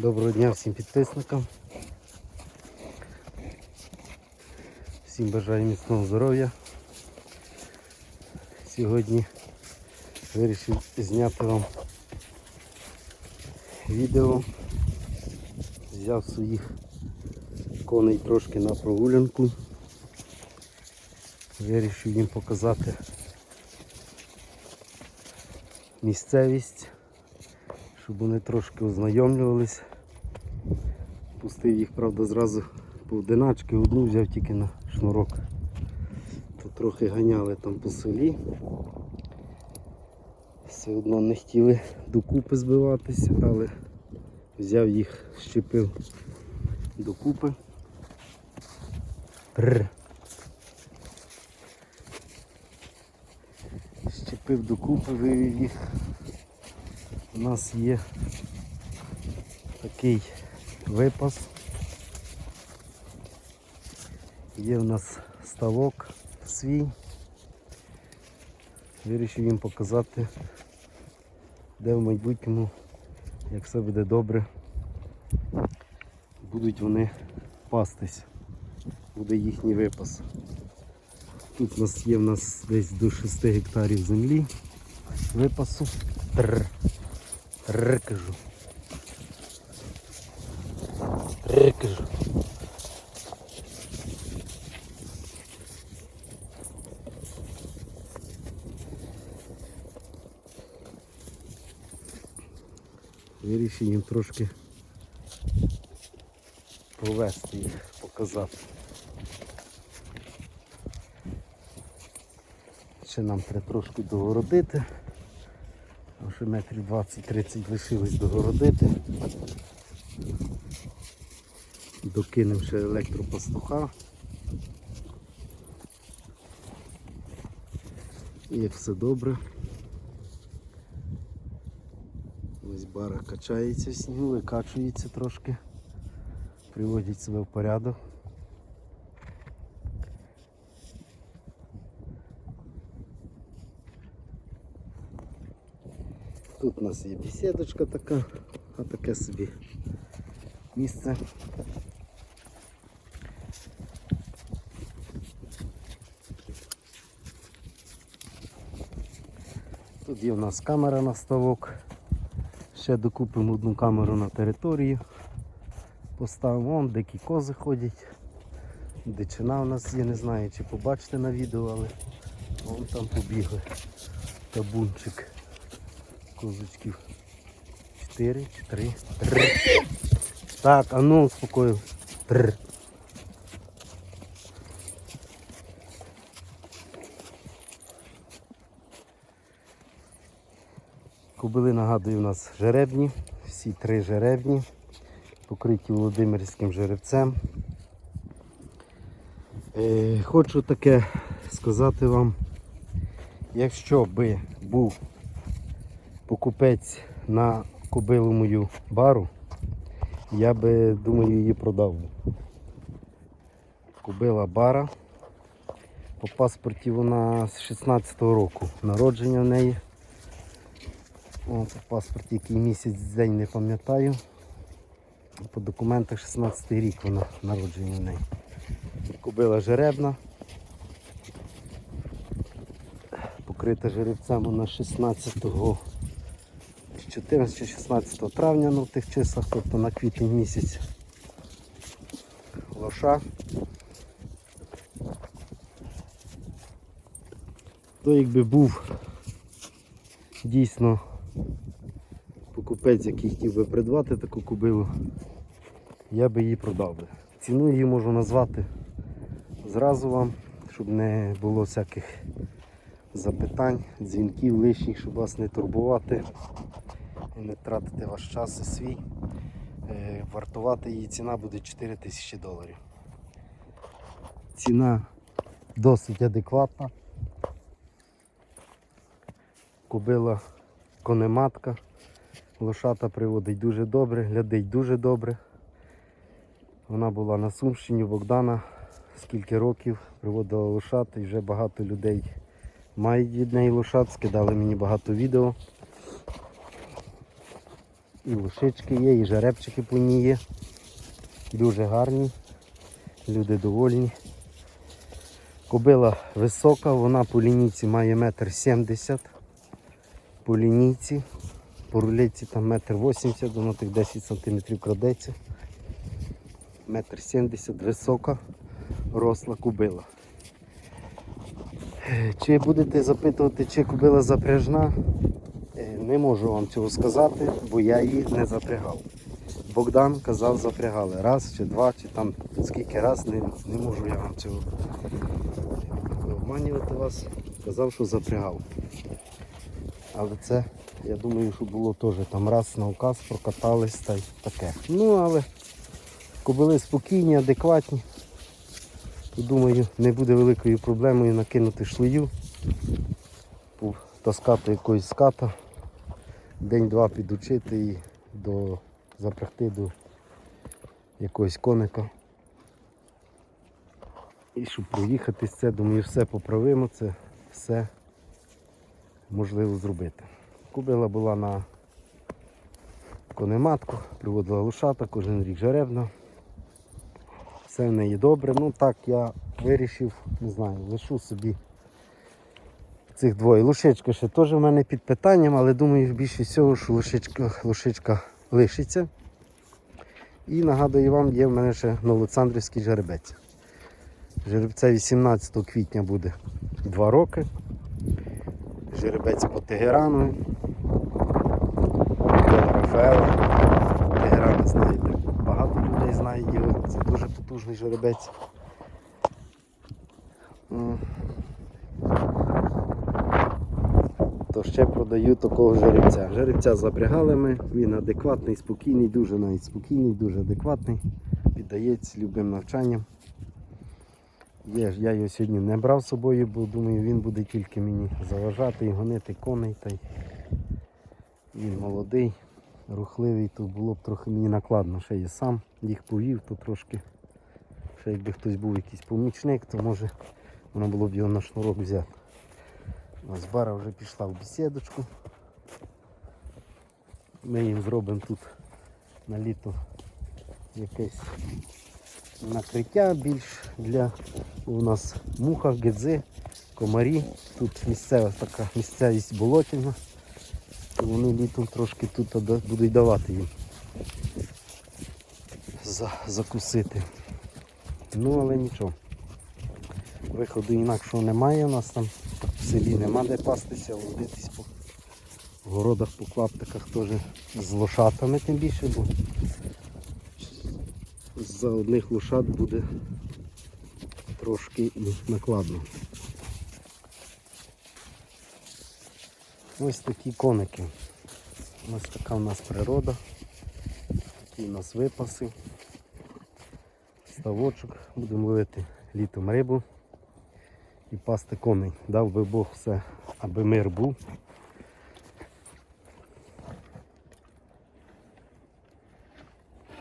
Доброго дня всім підписникам. Всім бажаю міцного здоров'я. Сьогодні вирішив зняти вам відео. Взяв своїх коней трошки на прогулянку. Вирішив їм показати місцевість щоб вони трошки ознайомлювались. Пустив їх, правда, зразу по одиначки, одну взяв тільки на шнурок. То трохи ганяли там по селі. Все одно не хотіли докупи збиватися, але взяв їх, щепив докупи. Пррр. Щепив докупи, вивів їх у нас є такий випас. Є у нас ставок свій. Вирішив їм показати, де в майбутньому, як все буде добре, будуть вони пастись. Буде їхній випас. Тут у нас є в нас десь до 6 гектарів землі випасу. Тррр. Тррр, кажу. Кажу. Вирішив трошки повести їх, показати. Ще нам треба трошки догородити. Ще метрів 20-30 лишилось догородити. Докинемо ще електропастуха. І все добре. Ось бара качається в снігу, викачується трошки, приводять себе в порядок. Тут у нас є бесідочка така, а таке собі місце. Тут є в нас камера на ставок. Ще докупимо одну камеру на території. Поставимо вон, дикі кози ходять. Дичина у нас є, не знаю чи побачите на відео, але вон там побігли. Табунчик козочків. Чотири, чотири, три. Так, а ну успокою. Три. Кобили, нагадую, у нас жеребні. Всі три жеребні, покриті Володимирським жеребцем. Е, хочу таке сказати вам, якщо би був покупець на кобилу мою бару, я би думаю її продав. Кобила бара. По паспорті вона з 16-го року. Народження в неї. О, по паспорті який місяць день не пам'ятаю. По документах 16 й рік вона народження в неї. Кобила жеребна. Покрита жеребцем вона 16 14 чи 16 травня ну, в тих числах, тобто на квітень місяць лоша. То якби був дійсно покупець, який хотів би придбати таку кобилу, я би її продав би. Ціну її можу назвати зразу вам, щоб не було всяких запитань, дзвінків лишніх, щоб вас не турбувати і не тратити ваш час і свій. Е, Вартувати її ціна буде 4 тисячі доларів. Ціна досить адекватна. Кобила конематка. Лошата приводить дуже добре, глядить дуже добре. Вона була на Сумщині Богдана скільки років приводила лошат і вже багато людей мають від неї лошат, скидали мені багато відео. І лошички є, і жеребчики по ній є. Дуже гарні. Люди довольні. Кобила висока, вона по лінійці має метр сімдесят. По лінійці. По рулетці там метр вісімдесят, воно тих 10 сантиметрів крадеться. Метр сімдесят, висока, росла кобила. Е, Чи будете запитувати, чи кобила запряжна? Е, Не можу вам цього сказати, бо я її не запрягав. Богдан казав, запрягали раз чи два, чи там скільки раз, не, не можу я вам цього обманювати вас. Казав, що запрягав. Але це, я думаю, що було теж там раз на указ прокатались та й таке. Ну, але кобили спокійні, адекватні. То, думаю, не буде великою проблемою накинути шлею, таскати якоїсь ската, день-два підучити і до, запрягти до якогось коника. І щоб проїхатись це, думаю, все поправимо, це все можливо зробити. Кубила була на конематку, приводила лошата, кожен рік жеребна. Все в неї добре. Ну так я вирішив, не знаю, лишу собі цих двоє. Лошичка ще теж в мене під питанням, але думаю більше всього, що лошичка, лошичка лишиться. І нагадую вам, є в мене ще Новоолександрівський жеребець. Жеребця 18 квітня буде 2 роки. Жеребець по Тегерану. Рафаела. Тегеран знаєте. Багато людей знає його. Це дуже потужний жеребець. То ще продаю такого жеребця. Жеребця запрягали ми, він адекватний, спокійний, дуже навіть спокійний, дуже адекватний. Піддається любим навчанням. Є, ж, я його сьогодні не брав з собою, бо думаю, він буде тільки мені заважати і гонити коней. Та й він молодий, рухливий, то було б трохи мені накладно. Ще я сам їх повів, то трошки. Ще якби хтось був якийсь помічник, то може воно було б його на шнурок взяти. Ось бара вже пішла в бесідочку. Ми їм зробимо тут на літо якесь накриття більш для у нас муха, гедзи, комарі. Тут місцева така місцевість болотяна. Вони літом трошки тут будуть давати їм за, закусити. Ну але нічого. Виходу інакшого немає, у нас там в селі нема де пастися, водитись по городах, по клаптиках теж з лошатами тим більше, бо за одних лошад буде трошки накладно. Ось такі коники. Ось така у нас природа, такі у нас випаси, ставочок, будемо ловити літом рибу і пасти коней. Дав би Бог все, аби мир був.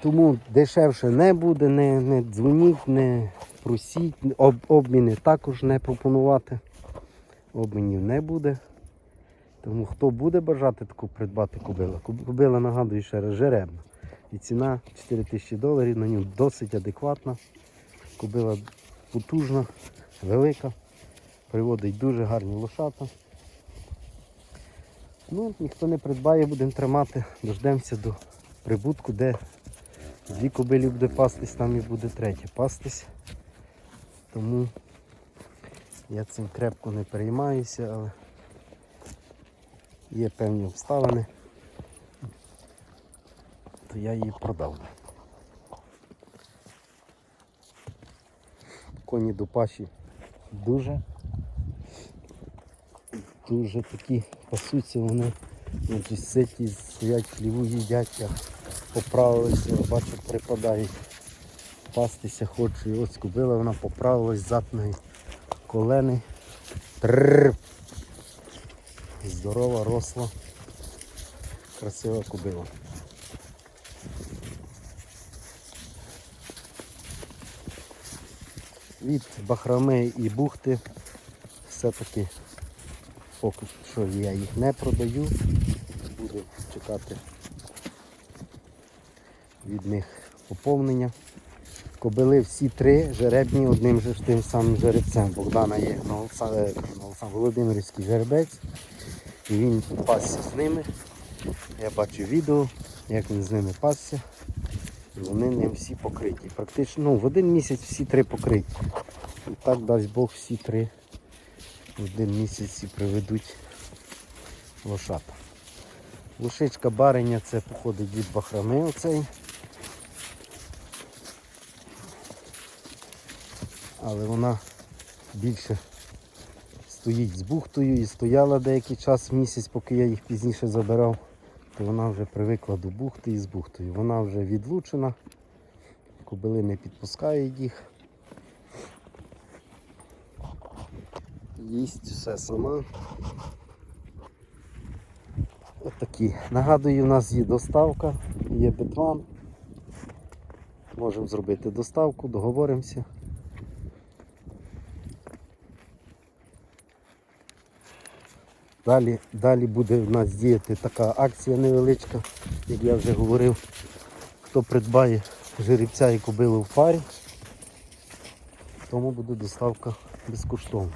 Тому дешевше не буде, не, не дзвоніть, не просіть, об, обміни також не пропонувати. Обмінів не буде. Тому хто буде бажати таку придбати кобилу, коб- кобила, нагадую ще раз, жеребна. І ціна 4 тисячі доларів, на ньому досить адекватна. Кобила потужна, велика, приводить дуже гарні лошата. Ну, ніхто не придбає, будемо тримати, дождемося до прибутку, де дві кобилі буде пастись, там і буде третя пастись. Тому я цим крепко не переймаюся, але є певні обставини, то я її продав. Коні до паші дуже, дуже такі пасуться вони, ситі, стоять, хліву їдять, поправилися, бачу, припадають. Пастися хочу. І ось купила, вона поправилась, запної колени. Трррр. Здорова, росла, красива кобила. Від бахрами і бухти все-таки поки що я їх не продаю. Буду чекати від них поповнення. Кобили всі три жеребні одним же тим самим жеребцем. Богдана є Олса- е, Володимирський жеребець. І він пасся з ними. Я бачу відео, як він з ними пасся. Вони ним всі покриті. Практично ну, в один місяць всі три покриті. І так дасть Бог всі три в один місяць і приведуть лошата. Лошичка бариня це походить від бахрами оцей. Але вона більше стоїть з бухтою і стояла деякий час місяць, поки я їх пізніше забирав, то вона вже привикла до бухти і з бухтою. Вона вже відлучена, кобили не підпускають їх. Їсть все сама. Отакі. Нагадую, у нас є доставка, є бетван. Можемо зробити доставку, договоримося. Далі, далі буде в нас діяти така акція невеличка, як я вже говорив. Хто придбає жеребця і кобилу в парі, тому буде доставка безкоштовна.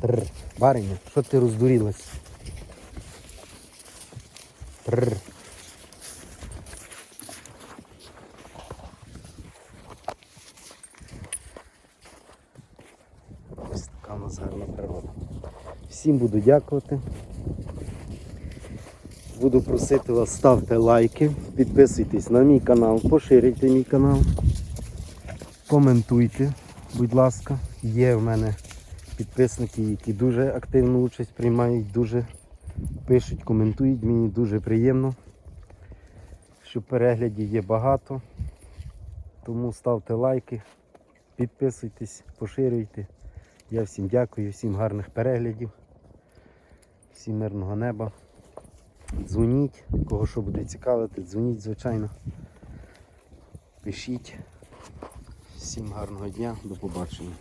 Трр, бариня, що ти роздурілась? Трр. Ось така у нас гарна природа. Всім буду дякувати. Буду просити вас ставте лайки, підписуйтесь на мій канал, поширюйте мій канал, коментуйте, будь ласка. Є в мене підписники, які дуже активну участь приймають, дуже пишуть, коментують. Мені дуже приємно, що переглядів є багато. Тому ставте лайки, підписуйтесь, поширюйте. Я всім дякую, всім гарних переглядів, всім мирного неба. Дзвоніть, кого що буде цікавити, дзвоніть, звичайно. Пишіть. Всім гарного дня, до побачення.